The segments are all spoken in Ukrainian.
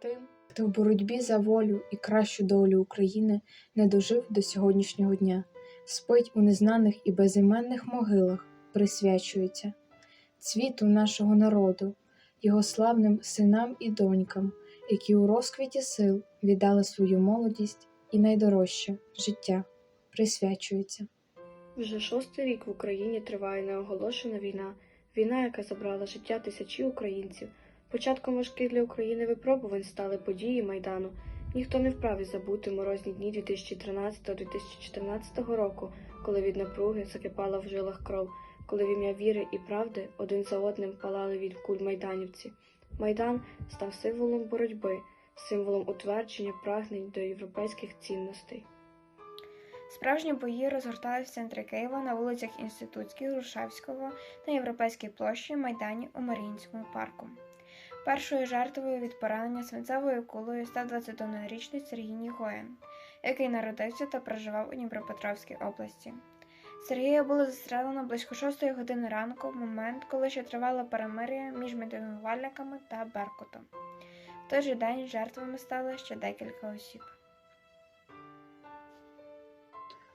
тим, хто в боротьбі за волю і кращу долю України не дожив до сьогоднішнього дня, спить у незнаних і безіменних могилах, присвячується цвіту нашого народу, його славним синам і донькам, які у розквіті сил віддали свою молодість і найдорожче життя, присвячується. Вже шостий рік в Україні триває неоголошена війна, війна, яка забрала життя тисячі українців. Початком важких для України випробувань стали події Майдану. Ніхто не вправі забути морозні дні 2013-2014 року, коли від напруги закипала в жилах кров, коли в ім'я віри і правди один за одним палали від куль майданівці. Майдан став символом боротьби, символом утвердження прагнень до європейських цінностей. Справжні бої розгортались в центрі Києва на вулицях Інститутській, Грушевського на Європейській площі Майдані у Маріїнському парку. Першою жертвою від поранення свинцевою кулею став 21-річний Сергій Нігоян, який народився та проживав у Дніпропетровській області. Сергія було застрелено близько 6 години ранку, в момент, коли ще тривала перемир'я між мітингувальниками та Беркутом. В той же день жертвами стали ще декілька осіб.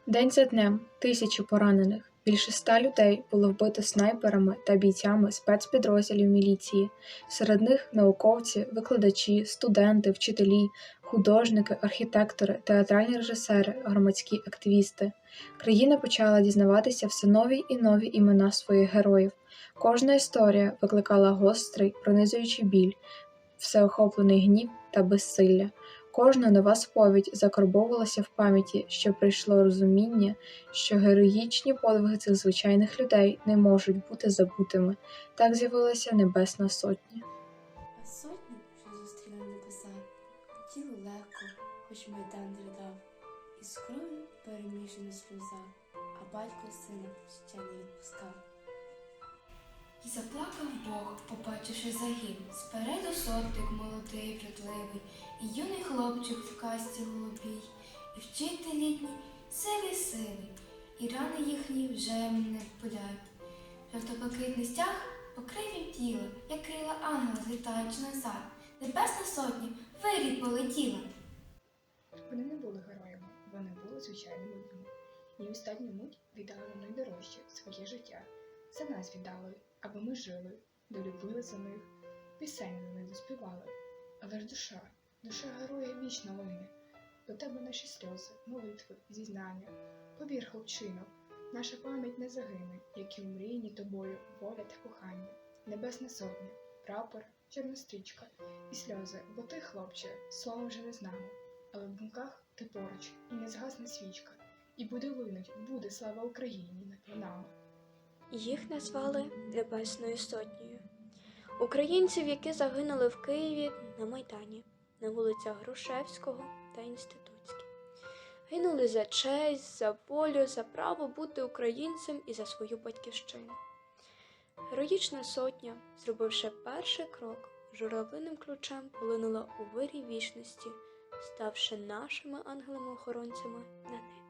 День за днем тисячі поранених. Більше ста людей було вбито снайперами та бійцями спецпідрозділів міліції. Серед них науковці, викладачі, студенти, вчителі, художники, архітектори, театральні режисери, громадські активісти. Країна почала дізнаватися все нові і нові імена своїх героїв. Кожна історія викликала гострий, пронизуючий біль, всеохоплений гнів та безсилля. Кожна нова сповідь закарбовувалася в пам'яті, що прийшло розуміння, що героїчні подвиги цих звичайних людей не можуть бути забутими. Так з'явилася Небесна Сотня. А сотні, що зустріли небеса, тіло легко, хоч майдан ридав, і з кров'ю перемішана сльоза, а батько сина ще не відпускав. І заплакав Бог, побачивши загін, спереду сотник молодий, вродливий, і юний хлопчик в касті голубій, і вчитель літній сивий сивий, і рани їхні вже не болять. Жовто-блакитний стяг покрив їм тіло, як крила ангела, злітаючи назад. Небесна сотня вирій полетіла. Вони не були героями, вони були звичайними людьми. І останню мить віддали найдорожче своє життя. За нас віддали, аби ми жили, долюбили за них, пісень за них заспівали. Але ж душа, душа героя вічно лине. До тебе наші сльози, молитви, зізнання. Повір, хлопчино, наша пам'ять не загине, як і умріяні тобою воля та кохання. Небесна сотня, прапор, чорна стрічка і сльози, бо ти, хлопче, словом вже не з нами. Але в думках ти поруч, і не згасне свічка, і буде линуть, буде слава Україні над нами. Їх назвали Небесною Сотнею. Українців, які загинули в Києві на Майдані, на вулицях Грушевського та Інститутській. Гинули за честь, за волю, за право бути українцем і за свою батьківщину. Героїчна сотня, зробивши перший крок, журавлиним ключем полинула у вирій вічності, ставши нашими ангелами-охоронцями на небі.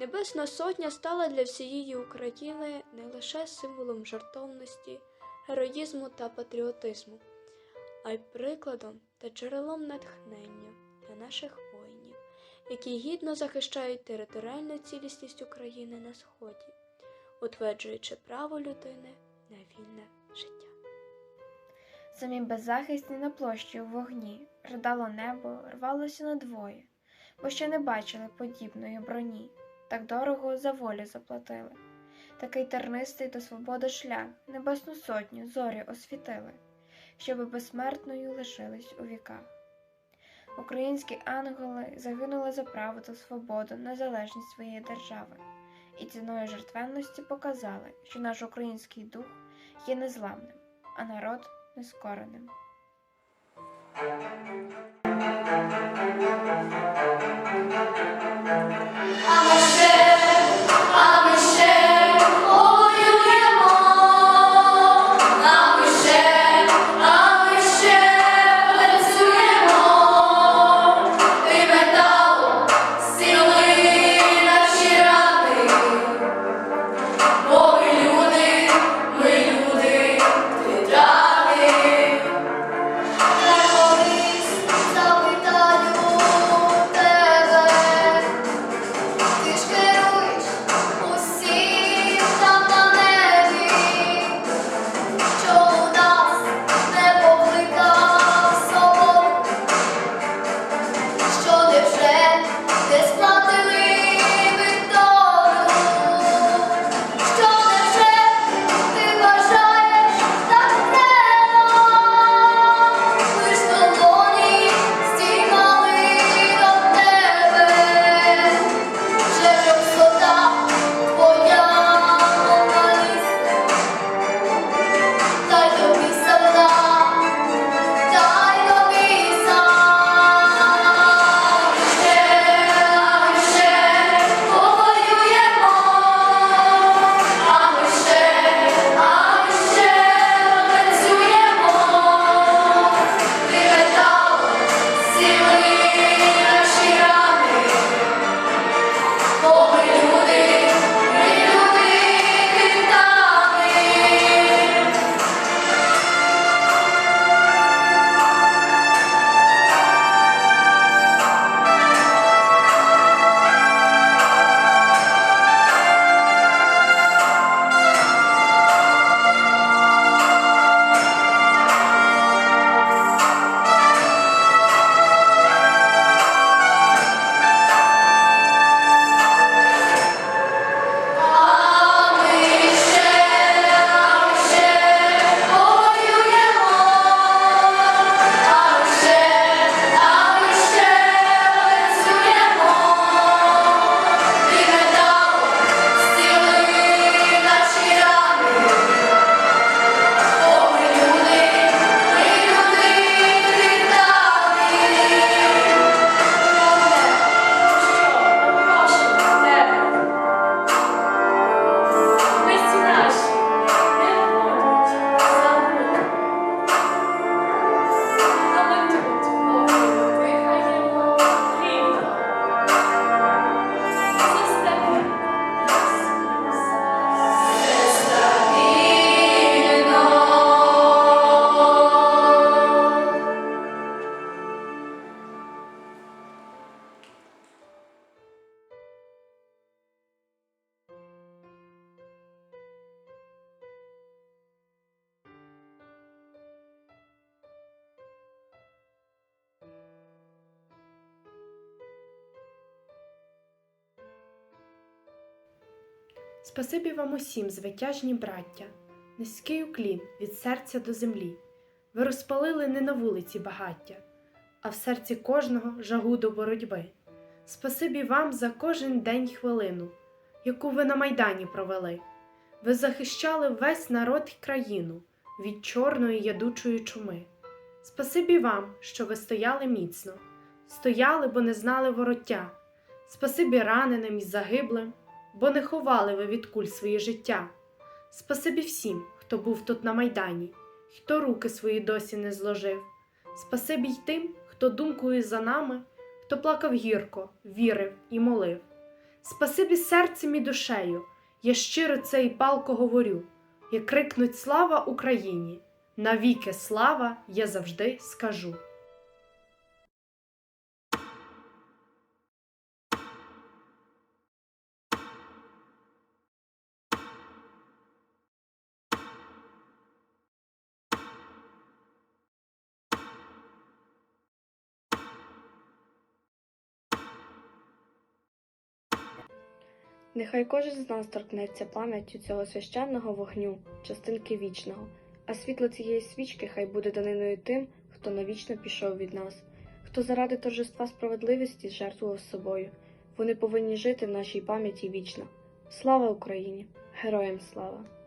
Небесна Сотня стала для всієї України не лише символом жартовності, героїзму та патріотизму, а й прикладом та джерелом натхнення для наших воїнів, які гідно захищають територіальну цілісність України на Сході, утверджуючи право людини на вільне життя. Самі беззахисні на площі у вогні, ридало небо, рвалося надвоє, бо ще не бачили подібної броні, так дорого за волю заплатили. Такий тернистий до свободи шлях, небесну сотню зорі освітили, щоби безсмертною лишились у віках. Українські ангели загинули за право та свободу, незалежність своєї держави, і ціною жертвенності показали, що наш український дух є незламним, а народ нескореним. Ми люди, титани, Спасибі вам усім, звитяжні браття, низький уклін від серця до землі. Ви розпалили не на вулиці багаття, а в серці кожного жагу до боротьби. Спасибі вам за кожен день хвилину, яку ви на майдані провели. Ви захищали весь народ й країну від чорної ядучої чуми. Спасибі вам, що ви стояли міцно, стояли, бо не знали вороття. Спасибі раненим і загиблим, бо не ховали ви від куль своє життя. Спасибі всім, хто був тут на майдані, хто руки свої досі не зложив. Спасибі й тим, хто думкою за нами, хто плакав гірко, вірив і молив. Спасибі серцем і душею, я щиро це і палко говорю, як крикнуть слава Україні! Навіки слава я завжди скажу. Нехай кожен з нас торкнеться пам'яттю цього священного вогню, частинки вічного, а світло цієї свічки хай буде даниною тим, хто навічно пішов від нас, хто заради торжества справедливості жертвував собою. Вони повинні жити в нашій пам'яті вічно. Слава Україні! Героям слава!